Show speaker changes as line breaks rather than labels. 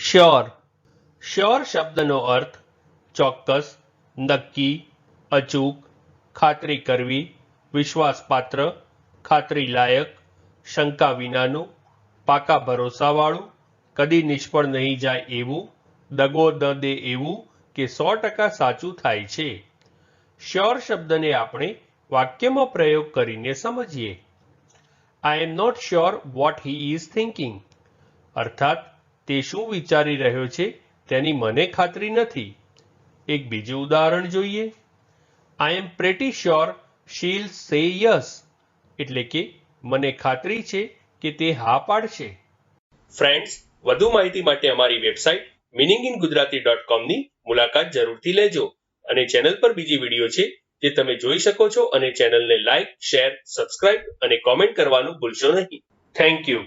Sure. Sure શબ્દનો અર્થ ચોક્કસ, નક્કી, અચૂક, ખાતરી કરવી, વિશ્વાસપાત્ર ખાતરી લાયક શંકા વિનાનું, પાકા ભરોસાવાળું, કદી નિષ્ફળ નહીં જાય એવું, દગો ન દે એવું કે સો ટકા સાચું થાય છે. શ્યોર શબ્દને આપણે વાક્યમાં પ્રયોગ કરીને સમજીએ. I am not sure what he is thinking અર્થાત તે શું વિચારી રહ્યો છે તેની મને ખાતરી નથી. એક બીજું ઉદાહરણ જોઈએ. આઈ એમ પ્રેટી શ્યોર શીલ સે યસ એટલે કે, મને ખાતરી છે કે તે હા પાડશે. ફ્રેન્ડ્સ વધુ માહિતી માટે અમારી website meaning in Gujarati dot કોમની મુલાકાત જરૂરથી લેજો અને ચેનલ પર બીજી વીડિયો છે જે તમે જોઈ શકો છો અને ચેનલને લાઇક શેર સબસ્ક્રાઇબ અને કોમેન્ટ કરવાનું ભૂલશો નહીં. Thank you